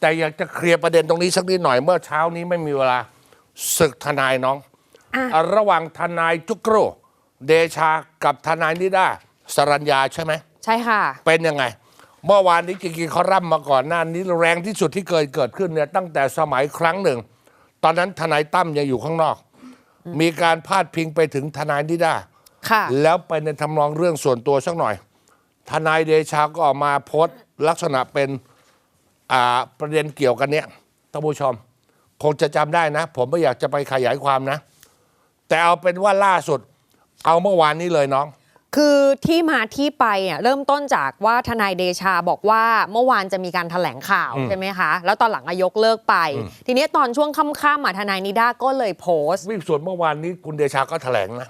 แต่อยากจะเคลียร์ประเด็นตรงนี้สักนิดหน่อยเมื่อเช้านี้ไม่มีเวลาศึกทนายน้องอะอะระหว่างทนายจุกโกรเดชากับทนายนิด้าสรัญญาใช่ไหมใช่ค่ะ เป็นยังไง เมื่อวานนี้จริงๆเขาร่ำมาก่อนหน้านี้แรงที่สุดที่เคยเกิดขึ้นเนี่ยตั้งแต่สมัยครั้งหนึ่ง ตอนนั้นทนายตั้มยังอยู่ข้างนอก มีการพาดพิงไปถึงทนายนิด้าค่ะแล้วไปในทำนองเรื่องส่วนตัวสักหน่อย ทนายเดชาก็ออกมาโพสต์ลักษณะเป็นอ่า ประเด็นเกี่ยวกันเนี้ยท่านผู้ชมคงจะจำได้นะ ผมไม่อยากจะไปขยายความนะ แต่เอาเป็นว่าล่าสุด เอาเมื่อวานนี้เลยน้อง คือที่มาที่ไปอะเริ่มต้นจากว่าทนายเดชาบอกว่าเมื่อวานจะมีการถแถลงข่าวอืมใช่ไหมคะ แล้วตอนหลังอายกเลิกไป ทีนี้ตอนช่วงค่ำๆอะทนายนิด้าก็เลยโพสต์วิ่งส่วนเมื่อวานนี้คุณเดชาก็แถลงนะ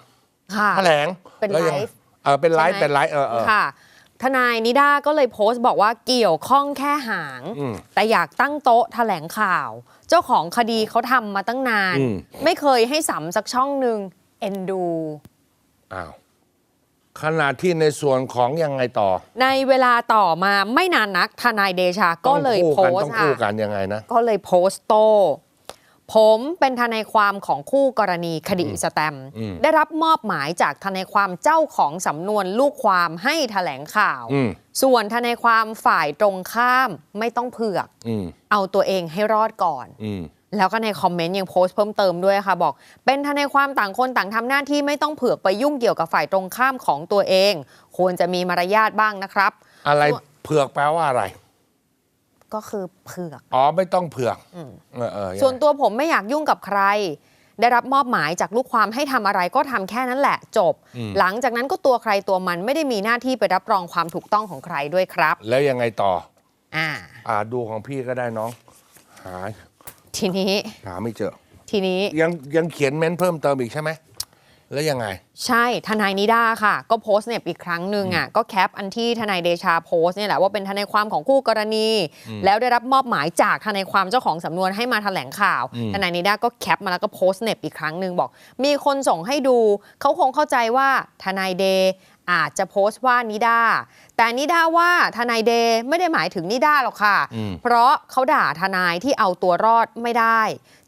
ค่ะแถลงเป็นแวยังไลฟ์เออเป็นไลฟ์ใช่ไหมเป็นไลฟ์เออเออค่ะ ทนายนิด้าก็เลยโพสต์บอกว่าเกี่ยวข้องแค่หางอืมแต่อยากตั้งโต๊ะแถลงข่าว เจ้าของคดีเขาทำมาตั้งนานอืมไม่เคยให้สัมสักช่องหนึ่งเอ็นดูอ้าวขณะที่ในส่วนของยังไงต่อ ในเวลาต่อมาไม่นานนักทนายเดชาก็เลยต้องโพคู่กันสต้องต์คู่ค่ะกันยังไงนะ ก็เลยโพสต์โต้ ผมเป็นทนายความของคู่กรณีคดีสแตมป์อืมได้รับมอบหมายจากทนายความเจ้าของสำนวนลูกความให้แถลงข่าวอืมส่วนทนายความฝ่ายตรงข้ามไม่ต้องเผือกอืมเอาตัวเองให้รอดก่อนอืมแล้วก็ในคอมเมนต์ยังโพสต์เพิ่มเติมด้วยค่ะ บอก เป็นทนายความต่างคนต่างทำหน้าที่ไม่ต้องเผือกไปยุ่งเกี่ยวกับฝ่ายตรงข้ามของตัวเอง ควรจะมีมารยาทบ้างนะครับ อะไรส่วนเผือกแปลว่าอะไร ก็คือเผือก อ๋อไม่ต้องเผือกเออเออยังไงส่วนตัวผมไม่อยากยุ่งกับใคร ได้รับมอบหมายจากลูกความให้ทำอะไรก็ทำแค่นั้นแหละจบหลังจากนั้นก็ตัวใครตัวมันไม่ได้มีหน้าที่ไปรับรองความถูกต้องของใครด้วยครับ แล้วยังไงต่อ อ่า อ่าดูของพี่ก็ได้น้อง หาทีนี้ หาไม่เจอ ทีนี้ยังยังเขียนเม้นเพิ่มเติมอีกใช่ไหม แล้วยังไง ใช่ทนายนิด้าค่ะ ก็โพสต์เนี่ยอีกครั้งหนึ่งอะก็แคปอันที่ทนายเดชาโพสต์เนี่ยแหละว่าเป็นทนายความของคู่กรณี แล้วได้รับมอบหมายจากทนายความเจ้าของสำนวนให้มาแถลงข่าว ทนายนิด้าก็แคปมาแล้วก็โพสต์เน็บอีกครั้งหนึ่งบอก มีคนส่งให้ดู เขาคงเข้าใจว่าทนายเดอาจจะโพสต์ว่านิด้าแต่นิด้าว่าทนายเดไม่ได้หมายถึงนิด้าหรอกค่ะอืมเพราะเขาด่าทนายที่เอาตัวรอดไม่ได้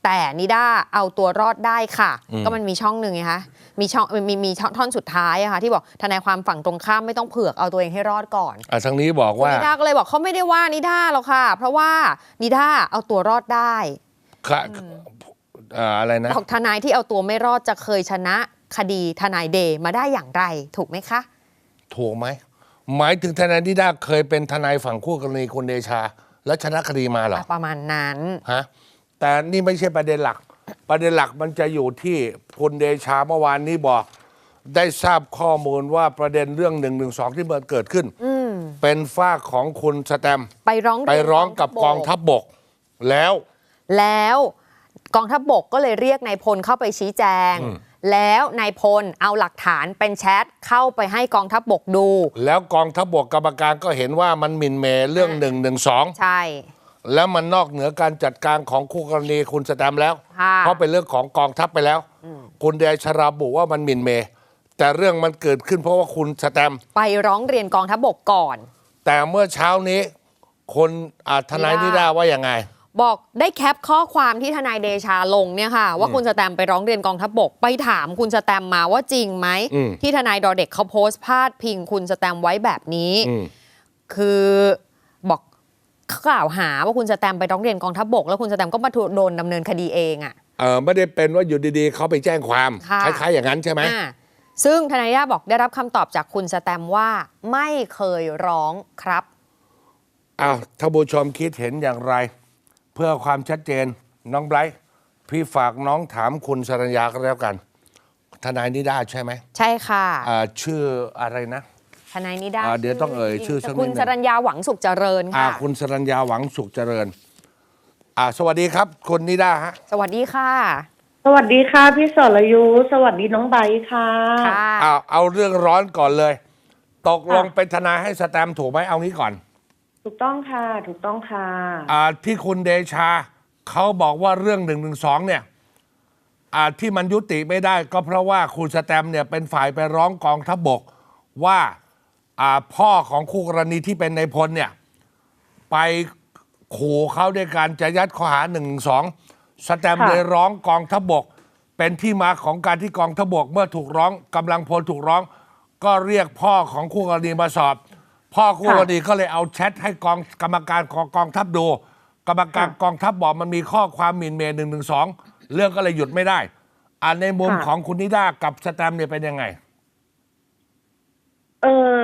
แต่นิด้าเอาตัวรอดได้ค่ะอืมก็มันมีช่องหนึ่งไงคะมีช่องมีมีช่องท่อนสุดท้ายอะค่ะที่บอกทนายความฝั่งตรงข้ามไม่ต้องเผือกเอาตัวเองให้รอดก่อนอ่าทางนี้บอกว่านิด้าก็เลยบอกเขาไม่ได้ว่านิด้าหรอกค่ะ เพราะว่านิด้าเอาตัวรอดได้ค่ะอ่าอะไรนะบอกทนายที่เอาตัวไม่รอดจะเคยชนะคดีทนายเดย์มาได้อย่างไร ถูกไหมคะ ถูกไหม หมายถึงทนายนิด้าเคยเป็นทนายฝั่งคู่กรณีคุณเดชา แล้วชนะคดีมาเหรอประมาณนั้นฮะ แต่นี่ไม่ใช่ประเด็นหลัก ประเด็นหลักมันจะอยู่ที่คุณเดชาเมื่อวานนี้บอก ได้ทราบข้อมูลว่าประเด็นเรื่องหนึ่งหนึ่งสองที่มันเกิดขึ้นเป็นฝ้ากของคุณสแตมป์ไปร้องเยนไปร้องกับกองทัพบกแล้ว แล้วกองทัพบกก็เลยเรียกนายพลเข้าไปชี้แจง แล้วนายพลเอาหลักฐานเป็นแชทเข้าไปให้กองทัพบกดู แล้วกองทัพบกกรรมการก็เห็นว่ามันหมิ่นเหมเรื่องหนึ่งหนึ่งสองใช่ แล้วมันนอกเหนือการจัดการของคู่กรณีคุณสแตมป์แล้ว ค่ะเพราะเป็นเรื่องของกองทัพไปแล้ว คุณเดชระบุว่ามันหมิ่นเหมแต่เรื่องมันเกิดขึ้นเพราะว่าคุณสแตมป์ไปร้องเรียนกองทัพบกก่อน แต่เมื่อเช้านี้ คนอาทนายนินิด้าด้าว่าอย่างไง บอกได้แคปข้อความที่ทนายเดชาลงเนี่ยค่ะ ว่าคุณสแตมไปร้องเรียนกองทัพบก ไปถามคุณสแตมมาว่าจริงไหม อืม ที่ทนายดอเด็กเขาโพสต์พาดพิงคุณสแตมไว้แบบนี้ อืม คือบอ กกล่าวหาว่าคุณสแตมไปร้องเรียนกองทัพบก แล้วคุณสแตมก็มาถูกโดนดำเนินคดีเองอะเออไม่ได้เป็นว่าอยู่ดีๆ เขาไปแจ้งความค่ะคล้ายๆอย่างนั้นใช่ไหมอ่าซึ่งทนายนิด้าบอกได้รับคำตอบจากคุณสแตมว่าไม่เคยร้องครับอ้าวท่านผู้ชมคิดเห็นอย่างไร เพื่อความชัดเจนน้องไบรท์พี่ฝากน้องถามคุณสรัญญาก็แล้วกัน ทนายนิด้าใช่ไหม ใช่ค่ะอ่าชื่ออะไรนะ ทนายนิด้าอ่าเดี๋ยวต้องเอ่ยชื่อสักนิดคุณหนึ่งสรัญญาหวังสุขเจริญอ่าค่ะ คุณสรัญญาหวังสุขเจริญ อ่า สวัสดีครับ คุณนิด้าฮะ สวัสดีค่ะสวัสดีค่ะ พี่สรยุทธสวัสดีน้องไบร์ทค่ะ ค่ะ เอาเอาเรื่องร้อนก่อนเลย ตกลงค่ะ เป็นทนายให้สแตมป์ถูกไหมเอางี้ก่อน ถูกต้องค่ะ ถูกต้องค่ะ อ่าที่คุณเดชาเขาบอกว่าเรื่องหนึ่งหนึ่งสองเนี่ยอ่าที่มันยุติไม่ได้ก็เพราะว่าคุณสแตมป์เนี่ยเป็นฝ่ายไปร้องกองทัพบก ว่าอ่า พ่อของคู่กรณีที่เป็นในายพลเนี่ย ไปขู่เขาด้วยการจะยัดข้อหาหนึ่งสองสแตมเลยร้องกองทบก เป็นที่มาของการที่กองทบก เมื่อถูกร้องกำลังพลถูกร้อง ก็เรียกพ่อของคู่กรณีมาสอบ พ่อคู่กรณีก็เลยเอาแชทให้กองกรรมการของกองทัพดู กรรมการกองทัพบอกมันมีข้อความหมิ่นเมย์หนึ่งหนึ่งสองเรื่องก็เลยหยุดไม่ได้อ่านในมุมของคุณนิด้ากับสแตมเนี่ยเป็นยังไง เออ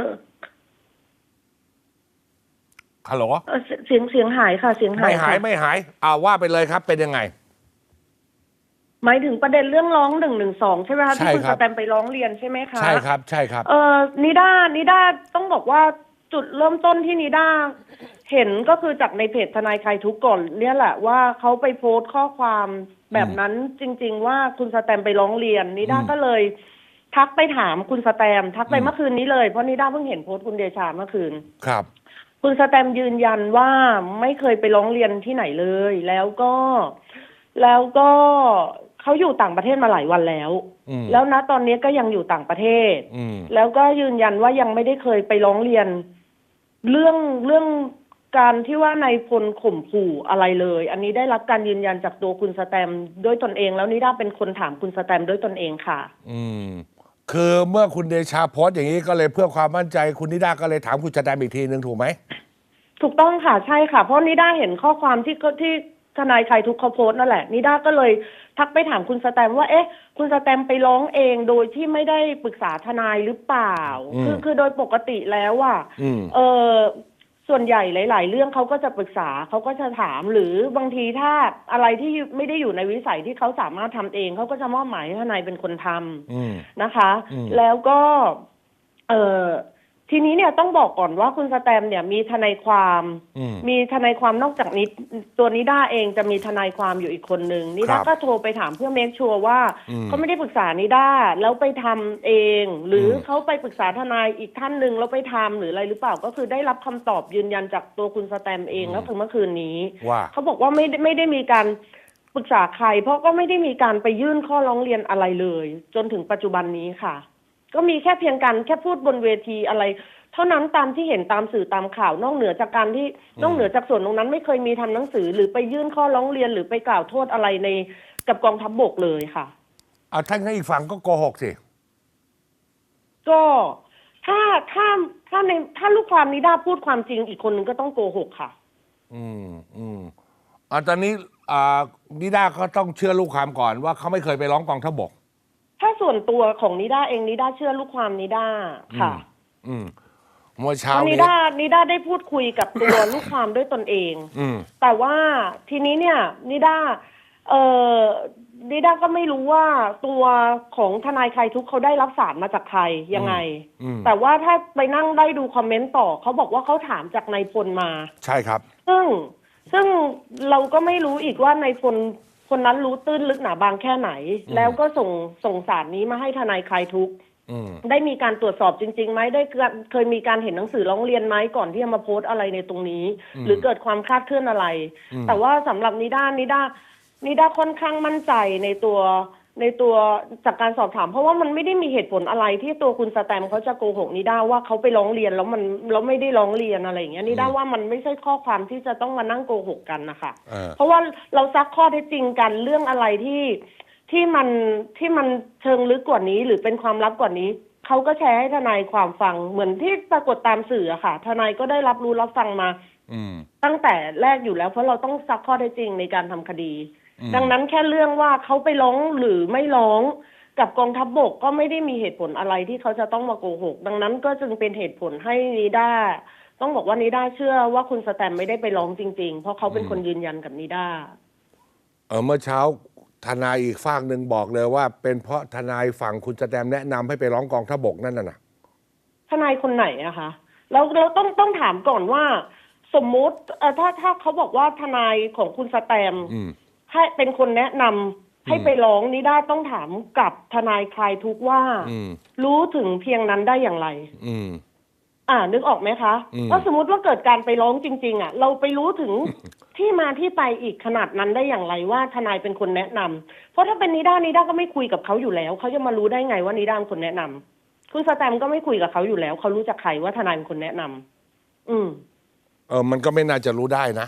ฮัลโหลเอ่อเสียเสียงเสียงหายค่ะ เสียงหายไม่หายค่ะไม่หายอ่าว่าไปเลยครับเป็นยังไง หมายถึงประเด็นเรื่องร้องหนึ่งหนึ่งสองใช่ไหมคะใช่ที่คุณครัสบแตมไปร้องเรียนใช่ไหมคะ ใช่ครับใช่ครับ เออนิด้านิด้าต้องบอกว่าจุดเริ่มต้นที่นิด้าเห็นก็คือจากในเพจทนายคลายทุกข์ก่อน เนี่ยแหละว่าเขาไปโพสต์ข้อความแบบนั้นจริง ๆ ว่าคุณสแตมไปร้องเรียนนิด้าอืมก็เลย ทักไปถามคุณสแตมทักไปอืม เมื่อคืนนี้เลยเพราะนิด้าเพิ่งเห็นโพสต์คุณเดชาเมื่อคืน ครับ คุณสแตมยืนยันว่าไม่เคยไปร้องเรียนที่ไหนเลย แล้วก็แล้วก็เขาอยู่ต่างประเทศมาหลายวันแล้วอืมแล้วนะตอนนี้ก็ยังอยู่ต่างประเทศอืมแล้วก็ยืนยันว่ายังไม่ได้เคยไปร้องเรียน เรื่องเรื่องการที่ว่านายพลข่มขู่อะไรเลย อันนี้ได้รับการยืนยันจากตัวคุณสแตมด้วยตนเอง แล้วนิด้าเป็นคนถามคุณสแตมด้วยตนเองค่ะ อืม คือเมื่อคุณเดชาโพสต์อย่างนี้ก็เลยเพื่อความมั่นใจคุณนิด้าก็เลยถามคุณสแตมป์อีกทีหนึ่งถูกไหมถูกต้องค่ะใช่ค่ะ เพราะนิด้าเห็นข้อความที่เขาที่ทนายคลายทุกข์เขาโพสต์นั่นแหละนิด้าก็เลยทักไปถามคุณสแตมว่าเอ๊ะ คุณสแตมไปร้องเองโดยที่ไม่ได้ปรึกษาทนายหรือเปล่าอืมคือคือโดยปกติแล้วอะอืมเออ ส่วนใหญ่หลาย ๆ เรื่องเขาก็จะปรึกษาเขาก็จะถามหรือบางทีถ้าอะไรที่ไม่ได้อยู่ในวิสัยที่เขาสามารถทำเองเขาก็จะมอบหมายให้ทนายเป็นคนทำอืมนะคะอืมแล้วก็ เออ ทีนี้เนี่ยต้องบอกก่อนว่าคุณสแตมเนี่ยมีทนายความอืมมีทนายความนอกจากนี้ ตัวนิด้าเองจะมีทนายความอยู่อีกคนหนึ่งนิด้าครับก็โทรไปถามเพื่อเมคชัวร์ว่าอืมเขาไม่ได้ปรึกษานิด้าแล้วไปทำเอง หรืออมเขาไปปรึกษาทนายอีกท่านหนึ่งแล้วไปทำหรืออะไรหรือเปล่าก็คือได้รับคำตอบยืนยันจากตัวคุณสแตมเองก็คือเมื่อคืนนี้ว่าเขาบอกว่าไม่ได้ไม่ได้มีการปรึกษาใคร เพราะก็ไม่ได้มีการไปยื่นข้อร้องเรียนอะไรเลย จนถึงปัจจุบันนี้ค่ะ ก็มีแค่เพียงการแค่พูดบนเวทีอะไร เท่านั้นตามที่เห็นตามสื่อตามข่าวนอกเหนือจากการที่นอกเหนือจากส่วนตรงนั้นไม่เคยมีทำหนังสือ หรือไปยื่นข้อร้องเรียนหรือไปกล่าวโทษอะไรในกับกองทัพบบกเลยค่ะเอาท่านก็อีกฝั่งก็โกหกสิก็ถ้าถ้าถ้าในถ้าลูกความนิด้าพูดความจริงอีกคนนึงก็ต้องโกหกค่ะ อืมอืมอ่าตอนนี้อ่านิด้าก็ต้องเชื่อลูกความก่อนว่าเขาไม่เคยไปร้องกองทัพบก ถ้าส่วนตัวของนิด้าเองนิด้าเชื่อลูกความนิด้าค่ะ อืมเมื่อเพเช้าราะนินี้ ด้านิด้าได้พูดคุยกับตัว ลูกความด้วยตนเอง อืม แต่ว่าทีนี้เนี่ยนิด้าเออนิด้าก็ไม่รู้ว่าตัวของทนายใครทุกข์เขาได้รับสารมาจากใครยังไง อืม แต่ว่าถ้าไปนั่งได้ดูคอมเมนต์ต่อเขาบอกว่าเขาถามจากนายพลมา ใช่ครับ ซึ่งซึ่งเราก็ไม่รู้อีกว่านายพล คนนั้นรู้ตื้นลึกหนาบางแค่ไหนอืมแล้วก็ส่งส่งสารนี้มาให้ทนายคลายทุกข์อืมได้มีการตรวจสอบจริงๆไหมได้เกิดเคยมีการเห็นหนังสือร้องเรียนไหมก่อนที่จะมาโพสต์อะไรในตรงนี้อืมหรือเกิดความคลาดเคลื่อนอะไรอืมแต่ว่าสำหรับนิด้านิด้านิด้าค่อนข้างมั่นใจในตัว ในตัวจากการสอบถาม เพราะว่ามันไม่ได้มีเหตุผลอะไรที่ตัวคุณสแตมเขาจะโกหกนิด้าว่าเขาไปร้องเรียนแล้วมันแล้วไม่ได้ร้องเรียนอะไรอย่างเงี้ยนิด้าว่ามันไม่ใช่ข้อความที่จะต้องมานั่งโกหกกันนะคะเออ เพราะว่าเราซักข้อเท็จจริงกันเรื่องอะไรที่ที่มันที่มันเชิงลึกกว่านี้หรือเป็นความลับกว่านี้เขาก็แชร์ให้ทนายความฟังเหมือนที่ปรากฏตามสื่ออะค่ะ ทนายก็ได้รับรู้รับฟังมา อืม ตั้งแต่แรกอยู่แล้ว เพราะเราต้องซักข้อเท็จจริงในการทำคดีอืม ดังนั้นแค่เรื่องว่าเขาไปร้องหรือไม่ร้องกับกองทัพบบกก็ไม่ได้มีเหตุผลอะไรที่เขาจะต้องมาโกหก ดังนั้นก็จึงเป็นเหตุผลให้นิด้าต้องบอกว่านิด้าเชื่อว่าคุณสแตมไม่ได้ไปร้องจริง ๆ เพราะเขาเป็นคนยืนยันกับนิด้าเออเมื่อเช้าทนายอีกฝากหนึ่งบอกเลยว่า เป็นเพราะทนายฝั่งคุณสแตมแนะนำให้ไปร้องกองทัพบกนั่นน่ะนะทนายคนไหนอะคะแล้วเราต้องต้องถามก่อนว่า สมมุติเอ่อถ้าถ้าเขาบอกว่าทนายของคุณสแตมอืม ให้เป็นคนแนะนำให้ไปร้องนิด้าต้องถามกับทนายคลายทุกข์ว่า อืม รู้ถึงเพียงนั้นได้อย่างไร อืม อ่า นึกออกไหมคะอืม ว่าสมมติว่าเกิดการไปร้องจริง ๆ อะ เราไปรู้ถึง ที่มาที่ไปอีกขนาดนั้นได้อย่างไรว่าทนายเป็นคนแนะนำเพราะถ้าเป็นนิด้านิด้าก็ไม่คุยกับเขาอยู่แล้วเขาจะมารู้ได้ไงว่านิด้าเป็นคนแนะนำคุณสแตมก็ไม่คุยกับเขาอยู่แล้วเขารู้จักใครว่าทนายเป็นคนแนะนำอืม เออมันก็ไม่น่าจะรู้ได้นะ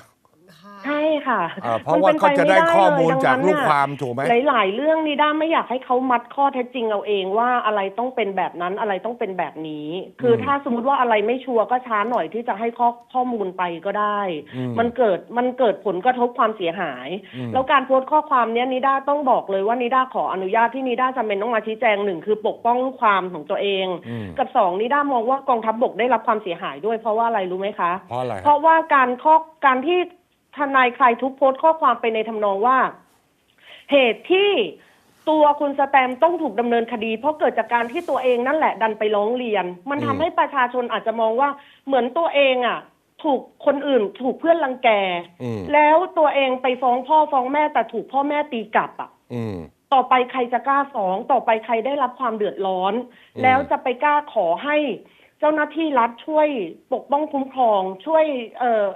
ค่ะอ่าเพราะว่าเขาจะได้ข้อมูลจากลูกความถูกไหมหลาย ๆ เรื่องนิด้าไม่อยากให้เขามัดข้อเท็จจริงเอาเองว่าอะไรต้องเป็นแบบนั้นอะไรต้องเป็นแบบนี้ คืออมถ้าสมมติว่าอะไรไม่ชัวร์ก็ช้าหน่อยที่จะให้ข้อข้อมูลไปก็ได้อืมมันเกิดมันเกิดผลกระทบความเสียหายอืมแล้วการโพสต์ข้อความเนี้ยนิด้าต้องบอกเลยว่านิด้าขออนุญาตที่นิด้าจำเป็นต้องมาชี้แจงหนึ่งคือปกป้องลูกความของตัวเองอืมกับสองนิด้ามองว่ากองทัพบกได้รับความเสียหายด้วย เพราะว่าอะไรรู้ไหมคะ เพราะอะไรเพราะว่าการข้อการที่ ทนายคลายทุกข์โพสต์ข้อความไปในทำนองว่า เหตุที่ตัวคุณสแตมต้องถูกดำเนินคดี เพราะเกิดจากการที่ตัวเองนั่นแหละดันไปร้องเรียน มันอืมทำให้ประชาชนอาจจะมองว่าเหมือนตัวเองอะ ถูกคนอื่นถูกเพื่อนรังแก อืม แล้วตัวเองไปฟ้องพ่อฟ้องแม่แต่ถูกพ่อแม่ตีกลับอะ อืม ต่อไปใครจะกล้าฟ้องต่อไปใครได้รับความเดือดร้อน อืม แล้วจะไปกล้าขอให้เจ้าหน้าที่รัฐช่วยปกป้องคุ้มครอง ช่วยเอ่อ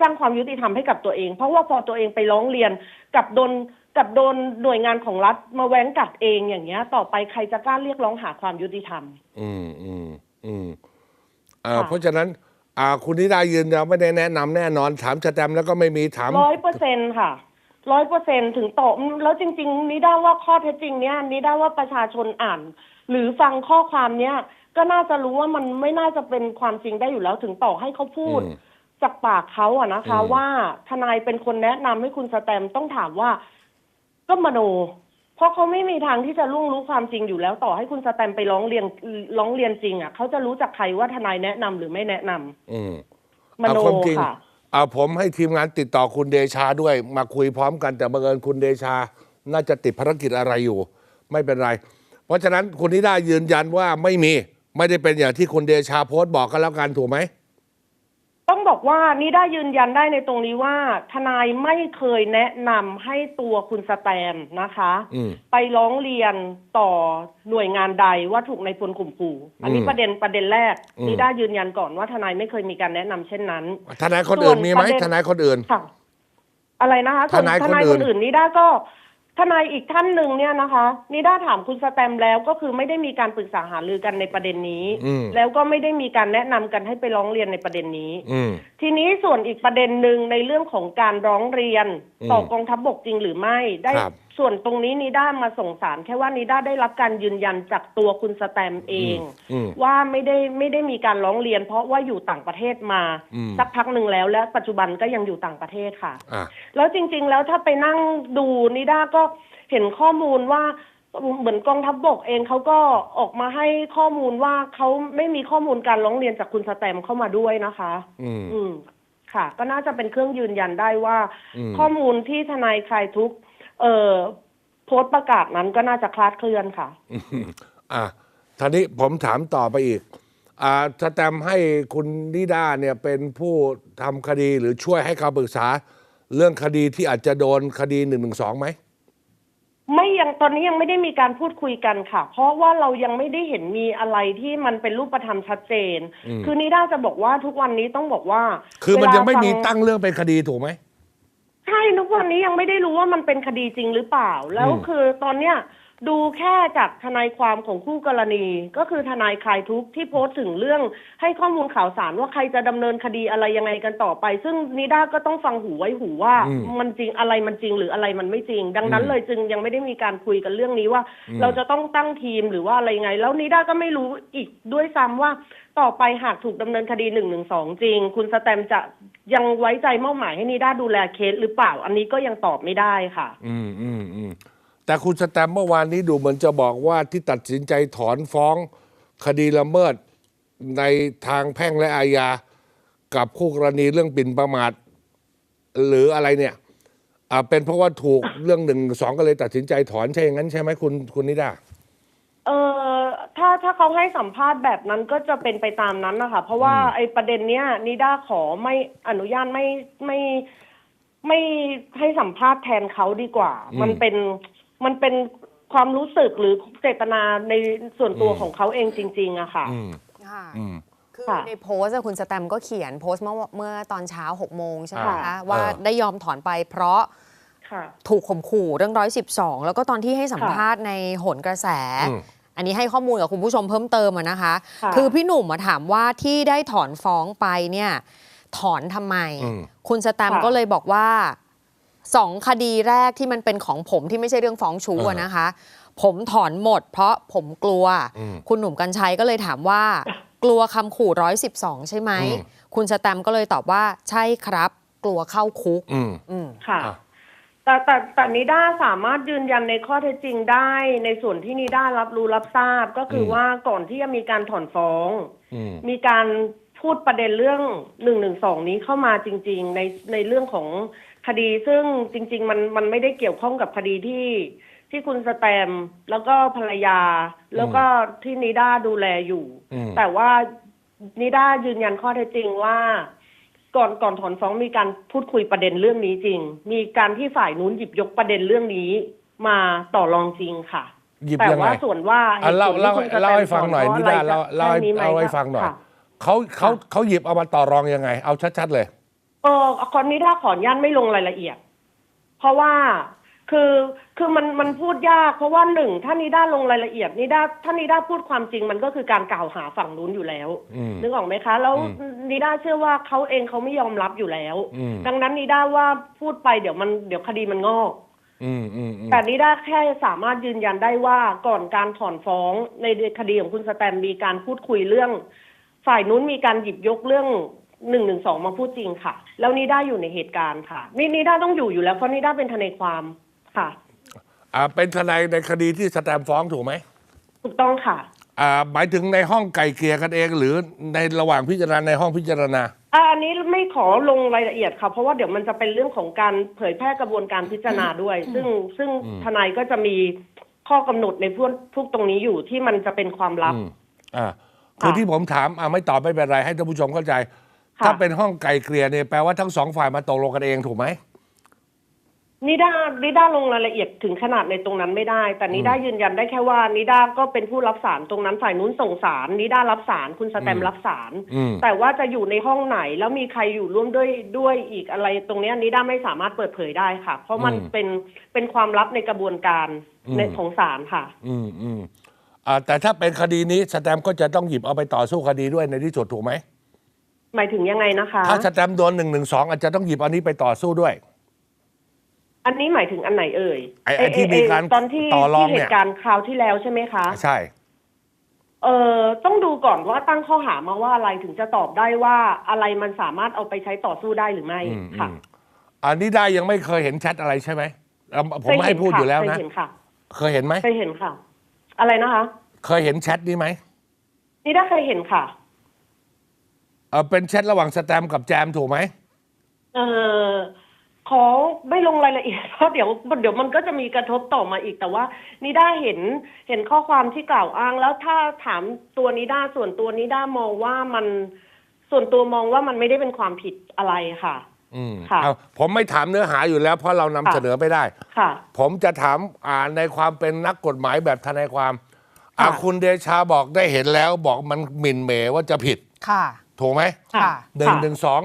สร้างความยุติธรรมให้กับตัวเอง เพราะว่าพอตัวเองไปร้องเรียนกับโดนกับโดนหน่วยงานของรัฐมาแว้งกัดเองอย่างเงี้ย ต่อไปใครจะกล้าเรียกร้องหาความยุติธรรม อืมอืมอืมอ่าค่ะ เพราะฉะนั้น อ่า คุณนิดายืนยันไม่ได้แนะนำแน่นอน ถามสแตมป์แล้วก็ไม่มีถาม ร้อยเปอร์เซ็นค่ะร้อยเปอร์เซ็นถึงต่อแล้วจริง ๆ นิด้าว่าข้อเท็จจริงเนี้ยนิด้าว่าประชาชนอ่าน หรือฟังข้อความเนี้ยก็น่าจะรู้ว่ามันไม่น่าจะเป็นความจริงได้อยู่แล้วถึงต่อให้เขาพูด อืม จากปากเขาอะนะคะอืมว่าทนายเป็นคนแนะนำให้คุณสแตมป์ต้องถามว่า ก็มโน เพราะเขาไม่มีทางที่จะล่วงรู้ความจริงอยู่แล้ว ต่อให้คุณสแตมป์ไปร้องเรียนร้องเรียนจริงอะเขาจะรู้จากใครว่าทนายแนะนำหรือไม่แนะนำอืมมโนเอาความจริงค่ะเอาผมให้ทีมงานติดต่อคุณเดชาด้วย มาคุยพร้อมกันแต่บังเอิญคุณเดชา น่าจะติดภารกิจอะไรอยู่ ไม่เป็นไร เพราะฉะนั้นคุณนิดายืนยันว่าไม่มี ไม่ได้เป็นอย่างที่คุณเดชาโพสต์บอกกันแล้วกันถูกไหม ต้องบอกว่านี่ได้ยืนยันได้ในตรงนี้ว่า ทนายไม่เคยแนะนำให้ตัวคุณสแตนนะคะ อืม ไปร้องเรียนต่อหน่วยงานใดว่าถูกในายพลข่มขู่อันนี้อืมประเด็นประเด็นแรกอืม นี่ได้ยืนยันก่อนว่าทนายไม่เคยมีการแนะนำเช่นนั้น ทนายคนอื่นมีไหมส่วนประเด็น ทนายคนอื่น ค่ะ อะไรนะคะส่วทนายคนทนายอื่คนนอื่นนี่ได้ก็ ทนายอีกท่านหนึ่งเนี่ยนะคะนี่ได้ถามคุณสแตมแล้วก็คือไม่ได้มีการปรึกษาหารือกันในประเด็นนี้ อืม แล้วก็ไม่ได้มีการแนะนำกันให้ไปร้องเรียนในประเด็นนี้ อืม ทีนี้ส่วนอีกประเด็นหนึ่งในเรื่องของการร้องเรียนอืมต่อกองทัพบกจริงหรือไม่ได้ครับ ส่วนตรงนี้นิด้ามาส่งสารแค่ว่านิด้าได้รับการยืนยันจากตัวคุณสแตมเองอืมว่าไม่ได้ไม่ได้มีการร้องเรียน เพราะว่าอยู่ต่างประเทศมาอืมสักพักหนึ่งแล้วและปัจจุบันก็ยังอยู่ต่างประเทศค่ะอะ แล้วจริง ๆ แล้วถ้าไปนั่งดูนิด้าก็เห็นข้อมูลว่าเหมือนกองทัพบกเองเขาก็ออกมาให้ข้อมูลว่าเขาไม่มีข้อมูลการร้องเรียนจากคุณสแตมเข้ามาด้วยนะคะ อืมอืมค่ะ ก็น่าจะเป็นเครื่องยืนยันได้ว่าอืมข้อมูลที่ทนายคลายทุกข์ เอ่อโพสต์ประกาศนั้นก็น่าจะคลาดเคลื่อนค่ะอืมอะทีนี้ผมถามต่อไปอีก อ่าสแตมป์ให้คุณนิดาเนี่ยเป็นผู้ทำคดีหรือช่วยให้คำปรึกษา เรื่องคดีที่อาจจะโดนคดีหนึ่งหนึ่งสองไหม ไม่ยังตอนนี้ยังไม่ได้มีการพูดคุยกันค่ะ เพราะว่าเรายังไม่ได้เห็นมีอะไรที่มันเป็นรูปธรรมชัดเจนอืมคือนิด้าจะบอกว่าทุกวันนี้ต้องบอกว่าคือมันยังไม่มีเวลาฟั ตั้งเรื่องเป็นคดีถูกไหมใช่ ทุกวันนี้ยังไม่ได้รู้ว่ามันเป็นคดีจริงหรือเปล่า แล้วอืมคือตอนเนี้ยดูแค่จากทนายความของคู่กรณี ก็คือทนายคลายทุกข์ที่โพสต์ถึงเรื่องให้ข้อมูลข่าวสารว่าใครจะดำเนินคดีอะไรยังไงกันต่อไป ซึ่งนิด้าก็ต้องฟังหูไว้หูว่าอืมมันจริงอะไรมันจริงหรืออะไรมันไม่จริง ดังนั้นอืมเลยจึงยังไม่ได้มีการคุยกันเรื่องนี้ว่าอืมเราจะต้องตั้งทีมหรือว่าอะไรยังไง แล้วนิด้าก็ไม่รู้อีกด้วยซ้ำว่า ต่อไปหากถูกดำเนินคดีหนึ่งหนึ่งสองจริง คุณสแตมจะยังไว้ใจมอบหมายให้นิด้าดูแลเคสหรือเปล่า อันนี้ก็ยังตอบไม่ได้ค่ะ อืมอืมอืมแต่คุณสแตมป์เมื่อวานนี้ดูเหมือนจะบอกว่าที่ตัดสินใจถอนฟ้อง คดีละเมิดในทางแพ่งและอาญากับคู่กรณีเรื่องปิ่นประมาทหรืออะไรเนี่ยอ่าเป็นเพราะว่าถูกเรื่องหนึ่งสองก็เลยตัดสินใจถอนใช่อย่างนั้นใช่ไหมคุณคุณนิดา เออ ถ้าถ้าเขาให้สัมภาษณ์แบบนั้นก็จะเป็นไปตามนั้นนะคะ เพราะว่าอืมไอ้ประเด็นเนี้ยนิด้าขอไม่อนุญาตไม่ไม่ไม่ให้สัมภาษณ์แทนเขาดีกว่า มันเป็นมันเป็นความรู้สึกหรือเจตนาในส่วนตัวของเขาเองจริง ๆอะค่ะอืมค่ะอืมคือค่ะในโพสต์อะคุณสแตมป์ก็เขียนโพสต์เมื่อเมื่อตอนเช้า6โมงใช่ไหมอ่าคะว่าเออได้ยอมถอนไปเพราะค่ะถูกข่มขู่เรื่องร้อยสิบสองแล้วก็ตอนที่ให้สัมภาษณ์ในโหนกระแส อืมอันนี้ให้ข้อมูลกับคุณผู้ชมเพิ่มเติมอะนะคะค่ะคือพี่หนุ่มมาถามว่าที่ได้ถอนฟ้องไปเนี่ย ถอนทำไมอืมคุณสแตมป์ค่ะก็เลยบอกว่าสองคดีแรกที่มันเป็นของผมที่ไม่ใช่เรื่องฟ้องชู้อะนะคะ ผมถอนหมด เพราะผมกลัวอืมคุณหนุ่มกัญชัยก็เลยถามว่า กลัวคำขู่ร้อยสิบสองใช่ไหมอืมคุณสแตมป์ก็เลยตอบว่าใช่ครับ กลัวเข้าคุกอืมอืมค่ะอะ แต่แต่แต่นิด้าสามารถยืนยันในข้อเท็จจริงได้ ในส่วนที่นิด้ารับรู้รับทราบก็คืออมว่าก่อนที่จะมีการถอนฟ้องอืมมีการพูดประเด็นเรื่องหนึ่งหนึ่งสองนี้เข้ามาจริง ๆ ในในเรื่องของคดีซึ่งจริง ๆ มันมันไม่ได้เกี่ยวข้องกับคดีที่ที่คุณสแตมป์แล้วก็ภรรยา แล้วก็ที่นิด้าดูแลอยู่อืมแต่ว่านิด้ายืนยันข้อเท็จจริงว่า ก่อนก่อนถอนฟ้องมีการพูดคุยประเด็นเรื่องนี้จริง มีการที่ฝ่ายนู้นหยิบยกประเด็นเรื่องนี้ มาต่อรองจริงค่ะ หยิบแต่ยังไงว่าส่วนว่าอะเล่าตุผเล่าที่คุณสแตมป์เล่าให้ฟังหน่อยถนิพระดาอะไรเล่าเล่าให้แค่นี้ไหมเอาให้ฟังหน่อยค่ะเขาเขาค่ะเขาหยิบเอามาต่อรองยังไง เอาชัดๆเลย เออคนนี้ถ้าขออนุญาตไม่ลงรายละเอียด เพราะว่า คือคือมันมันพูดยาก เพราะว่าหนึ่งถ้านิด้าลงรายละเอียดนิด้าถ้านิด้าพูดความจริงมันก็คือการกล่าวหาฝั่งนู้นอยู่แล้วอืมนึกออกไหมคะ แล้วอืมนิด้าเชื่อว่าเขาเองเขาไม่ยอมรับอยู่แล้วอืมดังนั้นนิด้าว่าพูดไปเดี๋ยวมันเดี๋ยวคดีมันงอกอืมอืมอืมแต่นิด้าแค่สามารถยืนยันได้ว่าก่อนการถอนฟ้องในคดีของคุณสแตมมีการพูดคุยเรื่อง ฝ่ายนู้นมีการหยิบยกเรื่องหนึ่งหนึ่งสองมาพูดจริงค่ะ แล้วนิด้าอยู่ในเหตุการณ์ค่ะนี่นิด้าต้องอยู่อยู่แล้วเพราะนิด้าเป็นทนายความ ค่ะอ่าเป็นทนายในคดีที่สแตมฟ้องถูกไหมถูกต้องค่ะอ่าหมายถึงในห้องไก่เกลียกันเองหรือในระหว่างพิจารณาในห้องพิจารณา อ่าอันนี้ไม่ขอลงรายละเอียดค่ะ เพราะว่าเดี๋ยวมันจะเป็นเรื่องของการเผยแพร่กระบวนการพิจารณาด้วย ซึ่งซึ่งอืมทนายก็จะมีข้อกำหนดในพวกพวกตรงนี้อยู่ที่มันจะเป็นความลับอืมอ่าคือค่ะที่ผมถามอ่าไม่ตอบไม่เป็นไรให้ท่านผู้ชมเข้าใจ ค่ะ ถ้าเป็นห้องไก่เกลียเนี่ยแปลว่าทั้งสองฝ่ายมาตกลงกันเองถูกไหม นิด้านิด้าลงรายละเอียดถึงขนาดในตรงนั้นไม่ได้ แต่นิด้ายืนยันได้แค่ว่านิด้าก็เป็นผู้รับสารตรงนั้นฝ่ายนู้นส่งสารนิด้ารับสารคุณสแตมอืมรับสารอืมแต่ว่าจะอยู่ในห้องไหนแล้วมีใครอยู่ร่วมด้วยด้วยอีกอะไรตรงเนี้ยนิด้าไม่สามารถเปิดเผยได้ค่ะ เพราะมันอืมเป็นเป็นความลับในกระบวนการอืมในของศาลค่ะ อืมอืมอ่าแต่ถ้าเป็นคดีนี้สแตมก็จะต้องหยิบเอาไปต่อสู้คดีด้วยในที่สุดถูกไหมหมายถึงยังไงนะคะ ถ้าสแตมโดนหนึ่งหนึ่งสองอาจจะต้องหยิบอันนี้ไปต่อสู้ด้วย อันนี้หมายถึงอันไหนเอ่ยไอ้ไอ้ที่เมีการตอนที่ต่อรองที่เนี่เหยตุการณ์คราวที่แล้วใช่ไหมคะ ใช่ เอ่อต้องดูก่อนว่าตั้งข้อหามาว่าอะไรถึงจะตอบได้ว่าอะไรมันสามารถเอาไปใช้ต่อสู้ได้หรือไม่อืมค่ะอืมอันนี้ได้ยังไม่เคยเห็นแชทอะไรใช่ไหมเอาผมเคยไม่ให้เนพูดอยู่แล้วค่นะเคยเห็นค่ะเคยเห็นไหม เคยเห็นค่ะ อะไรนะคะ เคยเห็นแชทนี้ไหมนี่ได้เคยเห็นค่ะ เออเป็นแชทระหว่างสแตมกับแจมถูกไหม เอ่อ ขอไม่ลงรายละเอียดเพราะเดี๋ยวเดี๋ยวมันก็จะมีกระทบต่อมาอีกแต่ว่านิด้าเห็นเห็นข้อความที่กล่าวอ้าง แล้วถ้าถามตัวนิด้าส่วนตัวนิด้ามองว่ามันส่วนตัวมองว่ามันไม่ได้เป็นความผิดอะไรค่ะ อืมค่ะ เอาผมไม่ถามเนื้อหาอยู่แล้ว เพราะเรานำค่ะ เสนอไม่ได้ ค่ะ ผมจะถามอ่านในความเป็นนักกฎหมายแบบทนายความอะค่ะ คุณเดชาบอกได้เห็นแล้วบอกมันหมิ่นเหมว่าจะผิด ค่ะ ถูกไหม ค่ะ หนึ่งค่ะหนึ่งสอง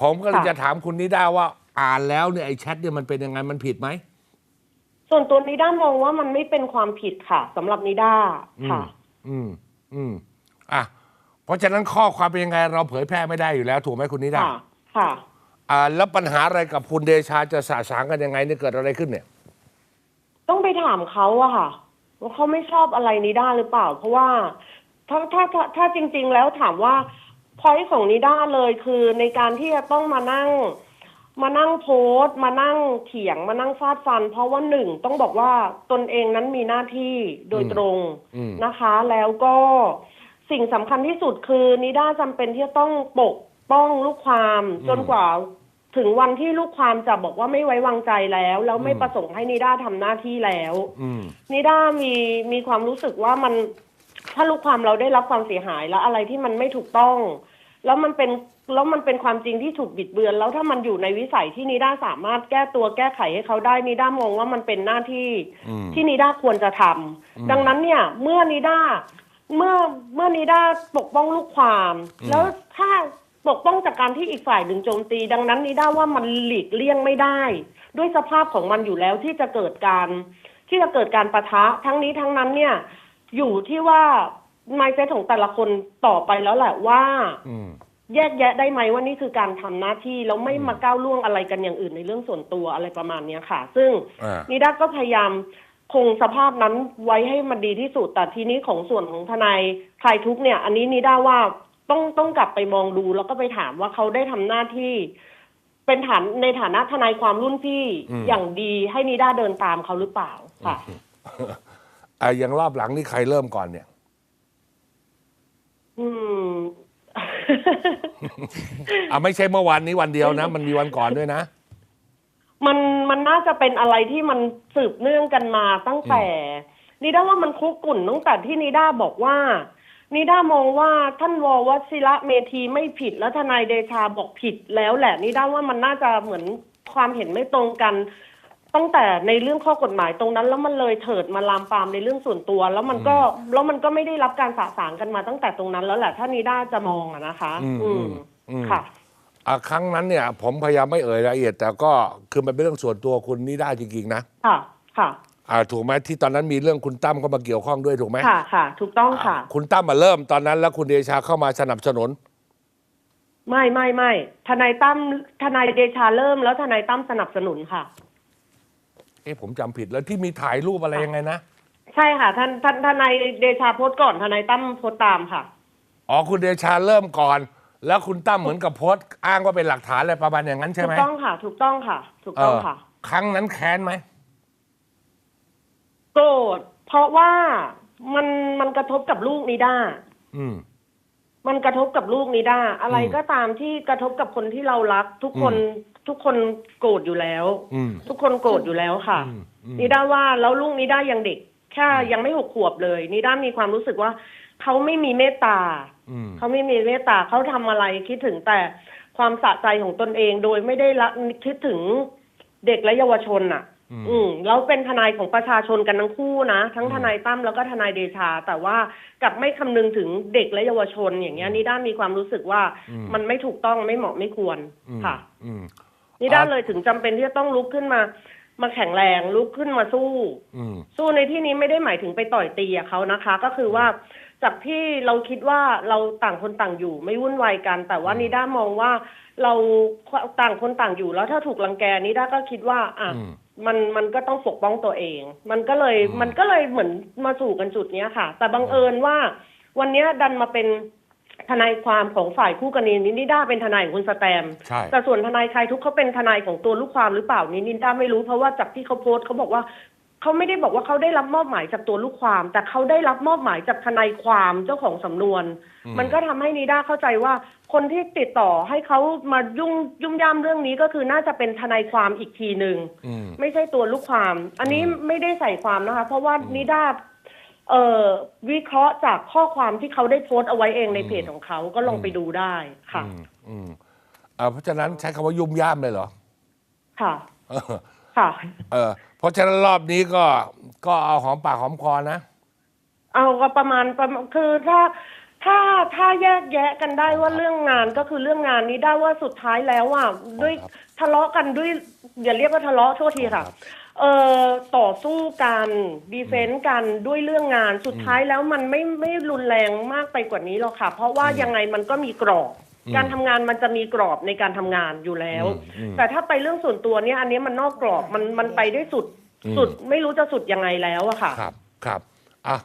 ผมก็เลยค่ะ จะถามคุณนิด้าว่า อ่านแล้วเนี่ยไอ้แชทเนี่ยมันเป็นยังไงมันผิดไหมส่วนตัวนิด้ามองว่ามันไม่เป็นความผิดค่ะสำหรับนิด้าค่ะ อืม อืมอะเพราะฉะนั้นข้อความเป็นยังไง เราเผยแพร่ไม่ได้อยู่แล้ว ถูกไหมคุณนิดาค่ะค่ะอ่าแล้วปัญหาอะไรกับคุณเดชาจะสะสางกันยังไงเนี่ยเกิดอะไรขึ้นเนี่ย ต้องไปถามเขาอะค่ะว่าเขาไม่ชอบอะไรนิด้าหรือเปล่า เพราะว่าถ้าถ้าถ้าถ้าจริง ๆ แล้วถามว่าพอยของนิด้าเลยคือในการที่จะต้องมานั่ง มานั่งโพสต์ มานั่งเถียงมานั่งฟาดฟัน เพราะว่าหนึ่งต้องบอกว่าตนเองนั้นมีหน้าที่โดยตรงอืมนะคะ แล้วก็สิ่งสำคัญที่สุดคือนิด้าจำเป็นที่จะต้องปกป้องลูกความจนกว่าถึงวันที่ลูกความจะบอกว่าไม่ไว้วางใจแล้ว แล้วไม่ประสงค์ให้นิด้าทำหน้าที่แล้วอืมนิด้ามีมีความรู้สึกว่ามันถ้าลูกความเราได้รับความเสียหายแล้วอะไรที่มันไม่ถูกต้อง แล้วมันเป็น แล้วมันเป็นความจริงที่ถูกบิดเบือน แล้วถ้ามันอยู่ในวิสัยที่นิด้าสามารถแก้ตัวแก้ไขให้เขาได้นิด้ามองว่ามันเป็นหน้าที่อืมที่นิด้าควรจะทำดังนั้นเนี่ย เมื่อนิด้าเมื่อเมื่อนิด้าปกป้องลูกความ แล้วถ้าปกป้องจากการที่อีกฝ่ายหนึ่งโจมตี ดังนั้นนิด้าว่ามันหลีกเลี่ยงไม่ได้ ด้วยสภาพของมันอยู่แล้วที่จะเกิดการ ที่จะเกิดการประทะทั้งนี้ทั้งนั้นเนี่ย อยู่ที่ว่า mindset ของแต่ละคนต่อไปแล้วแหละว่าอืม แยกแยะได้ไหมว่านี่คือการทำหน้าที่แล้วไม่มาก้าวล่วงอะไรกันอย่างอื่นในเรื่องส่วนตัวอะไรประมาณเนี้ยค่ะ ซึ่งอ่านิด้าก็พยายามคงสภาพนั้นไว้ให้มันดีที่สุดแต่ทีนี้ของส่วนของทนายคลายทุกข์เนี่ย อันนี้นิด้าว่าต้องต้องกลับไปมองดู แล้วก็ไปถามว่าเขาได้ทำหน้าที่เป็นฐานในฐานะทนายความรุ่นพี่อืมอย่างดีให้นิด้าเดินตามเขาหรือเปล่าค่ะอะอย่างรอบหลังนี่ใครเริ่มก่อนเนี่ย อืม อะไม่ใช่เมื่อวานนี้วันเดียวนะ มันมีวันก่อนด้วยนะ มันมันน่าจะเป็นอะไรที่มันสืบเนื่องกันมาตั้งแต่นิด้าว่ามันคุกกุ่นตั้งแต่ที่นิด้าบอกว่านิด้ามองว่าท่านววชิระเมธีไม่ผิดแล้วทนายเดชาบอกผิดแล้วแหละนิด้าว่ามันน่าจะเหมือนความเห็นไม่ตรงกัน ตั้งแต่ในเรื่องข้อกฎหมายตรงนั้น แล้วมันเลยเถิดมาลามปามในเรื่องส่วนตัว แล้วมันก็แล้วมันก็ไม่ได้รับการสะสางกันมาตั้งแต่ตรงนั้นแล้วแหละถ้านิด้าจะมองอะนะคะ อืมอืมอืมค่ะอะครั้งนั้นเนี่ย ผมพยายามไม่เอ่ยรายละเอียด แต่ก็คือมันเป็นเรื่องส่วนตัวคุณนี่ได้จริงๆนะค่ะค่ะอ่าถูกไหมที่ตอนนั้นมีเรื่องคุณตั้มเข้ามาเกี่ยวข้องด้วยถูกไหมค่ะค่ะ ถูกต้องค่ะอะคุณตั้มมาเริ่มตอนนั้น แล้วคุณเดชาเข้ามาสนับสนุนไม่ไม่ไม่ทนายตั้มทนายเดชาเริ่มแล้วทนายตั้มสนับสนุนค่ะ เอ๊ะผมจำผิดแล้วที่มีถ่ายรูปอะไรยังไงนะ ใช่ค่ะ ท่านท่านทนายเดชาโพสต์ก่อนทนายตั้มโพสต์ตามค่ะ อ๋อคุณเดชาเริ่มก่อน แล้วคุณตั้มเหมือนกับโพสต์อ้างว่าเป็นหลักฐานอะไรประมาณอย่างนั้นใช่ถูไหมกต้องค่ะ ถูกต้องค่ะ ถูกเอต้องอค่ะ ครั้งนั้นแค้นไหม โกรธเพราะว่ามันมันกระทบกับลูกนิด้า อืม มันกระทบกับลูกนิด้าอะไรอืมก็ตามที่กระทบกับคนที่เรารัก ทุกคน ทุกคนโกรธอยู่แล้ว อืม ทุกคนโกรธอยู่แล้วค่ะ อืมอืม นิด้าว่าแล้วลูกนิด้ายังเด็ก แค่ยังไม่หกขวบเลย นิด้ามีความรู้สึกว่า เขาไม่มีเมตตา อืม เขาไม่มีเมตตาเขาทำอะไรคิดถึงแต่ความสะใจของตนเองโดยไม่ได้ละคิดถึงเด็กและเยาวชนอะ อืม อืมแล้วเป็นทนายของประชาชนกันทั้งคู่นะ ทั้งทนายตั้มแล้วก็ทนายเดชา แต่ว่ากลับไม่คำนึงถึงเด็กและเยาวชนอย่างเงี้ยนิด้ามีความรู้สึกว่าอืม มันไม่ถูกต้องไม่เหมาะไม่ควรอืมค่ะ อืม นิด้าอ่าเลยถึงจำเป็นที่จะต้องลุกขึ้นมา มาแข็งแรงลุกขึ้นมาสู้ อืม สู้ในที่นี้ไม่ได้หมายถึงไปต่อยตีกับเขานะคะ ก็คือว่าจากที่เราคิดว่าเราต่างคนต่างอยู่ไม่วุ่นวายกัน แต่ว่านิด้ามองว่าเราต่างคนต่างอยู่แล้วถ้าถูกลังแกนิด้าก็คิดว่า อะอืม มันมันก็ต้องปกป้องตัวเอง มันก็เลยอืม มันก็เลยเหมือนมาสู่กันจุดเนี้ยค่ะ แต่บังเอิญว่า วันเนี้ยดันมาเป็น ทนายความของฝ่ายคู่กรณีนิด้าเป็นทนายของคุณสแตมใช่ แต่ส่วนทนายคลายทุกข์เขาเป็นทนายของตัวลูกความหรือเปล่านี่นิด้าไม่รู้เพราะว่าจากที่เขาโพสต์เขาบอกว่าเขาไม่ได้บอกว่าเขาได้รับมอบหมายจากตัวลูกความ แต่เขาได้รับมอบหมายจากทนายความเจ้าของสำนวน อืม มันก็ทำให้นิด้าเข้าใจว่าคนที่ติดต่อให้เขามายุ่งยุ่มย่ามเรื่องนี้ก็คือน่าจะเป็นทนายความอีกทีหนึ่ง อืม ไม่ใช่ตัวลูกความ อันนี้อืมไม่ได้ใส่ความนะคะ เพราะว่านิด้า เอ่อวิเคราะห์จากข้อความที่เขาได้โพสต์เอาไว้เองในเพจของเขาก็ลองไปดูได้ค่ะอืมอืมอ่าเพราะฉะนั้นใช้คำว่ายุ่มย่ามเลยเหรอค่ะเออค่ะ เออเพราะฉะนั้นรอบนี้ก็ก็เอาหอมปากหอมคอนะ เอาก็ประมาณประมาณคือถ้าถ้าถ้าแยกแยะกันได้ว่าเรื่องงานก็คือเรื่องงานนี้ได้ว่าสุดท้ายแล้วอะด้วยครับทะเลาะกันด้วยอย่าเรียกว่าทะเลาะโทษทีค่ะครับ เอ่อต่อสู้กันดีเฟนต์กันด้วยเรื่องงานสุดท้ายแล้วมันไม่ไม่รุนแรงมากไปกว่านี้หรอกค่ะ เพราะว่ายังไงมันก็มีกรอบอืมการทำงานมันจะมีกรอบในการทำงานอยู่แล้วอืมอืม แต่ถ้าไปเรื่องส่วนตัวเนี่ยอันนี้มันนอกกรอบมันมันไปได้สุดอืม สุดไม่รู้จะสุดยังไงแล้วอะค่ะ ครับครับอะ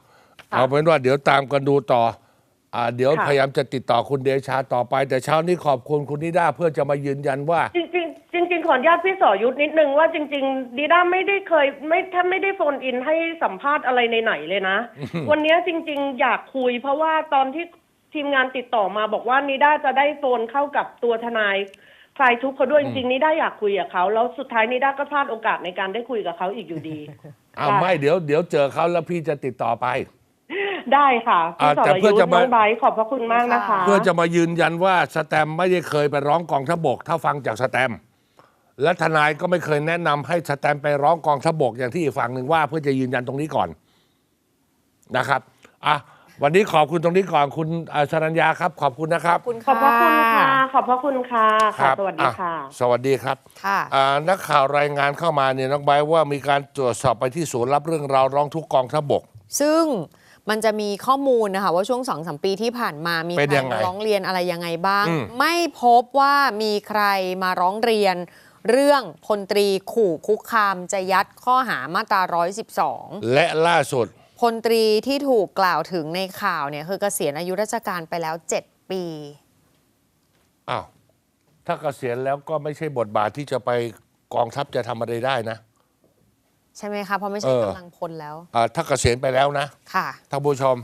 ค่ะเอาเป็นว่าเดี๋ยวตามกันดูต่ออ่าเดี๋ยวค่ะ พยายามจะติดต่อคุณเดชาต่อไป แต่เช้านี้ขอบคุณคุณนิด้าเพื่อจะมายืนยันว่า จริงๆจริงๆ ขออนุญาตพี่สอยุทธนิดนึงว่าจริง ๆ ดีด้าไม่ได้เคยไม่ถ้าไม่ได้โฟนอินให้สัมภาษณ์อะไรในไหนเลยนะ วันนี้จริง ๆ อยากคุย เพราะว่าตอนที่ทีมงานติดต่อมาบอกว่านิด้าจะได้โฟนเข้ากับตัวทนายคลายทุกข์เขาด้วยจริงๆนิด้าอยากคุยกับเขาแล้วสุดท้ายนิด้าก็พลาดโอกาสในการได้คุยกับเขาอีกอยู่ดี อ้าวไม่เดี๋ยวเดี๋ยวเจอเขาแล้วพี่จะติดต่อไป ได้ค่ะพี่อ่าสแต่รเพื่ยุอทจะธมา น้องไบร์ทขอบพระคุณมากนะคะ เพื่อจะมายืนยันว่าสแตมไม่ได้เคยไปร้องกองทพบกถ้าฟังจากสแตม และทนายก็ไม่เคยแนะนำให้สแตมไปร้องกองทพบกอย่างที่อีกฝั่งหนึ่งว่า เพื่อจะยืนยันตรงนี้ก่อนนะครับอะวันนี้ขอบคุณตรงนี้ก่อนคุณอ่าสรัญญาครับ ขอบคุณนะครับขอบคุณขอบพระคุณค่ะ ขอบพระคุณค่ะคค่ะรับสวัสดีอ่ค่ะสวัสดีครับค่ะ อ่านักข่าวรายงานเข้ามาเนี่ยน้องไบร์ทว่ามีการตรวจสอบไปที่ศูนย์รับเรื่องราวร้องทุกข์กองทพบก ซึ่งมันจะมีข้อมูลนะคะว่าช่วงสองสมปีที่ผ่านมามีเป็นใครยังไงมาร้องเรียนอะไรยังไงบ้าง อืม ไม่พบว่ามีใครมาร้องเรียน เรื่องพลตรีขู่คุกคามจะยัดข้อหามาตรา 112 และล่าสุดพลตรีที่ถูกกล่าวถึงในข่าวเนี่ยคือเกษียณอายุราชการไปแล้ว 7 ปีอ้าวถ้าเกษียณแล้วก็ไม่ใช่บทบาทที่จะไปกองทัพจะทำอะไรได้นะ ใช่ไหมคะเพราะไม่ใช่เออ กำลังพลแล้วอ่าถ้าเกษียณไปแล้วนะค่ะ ท่านผู้ชม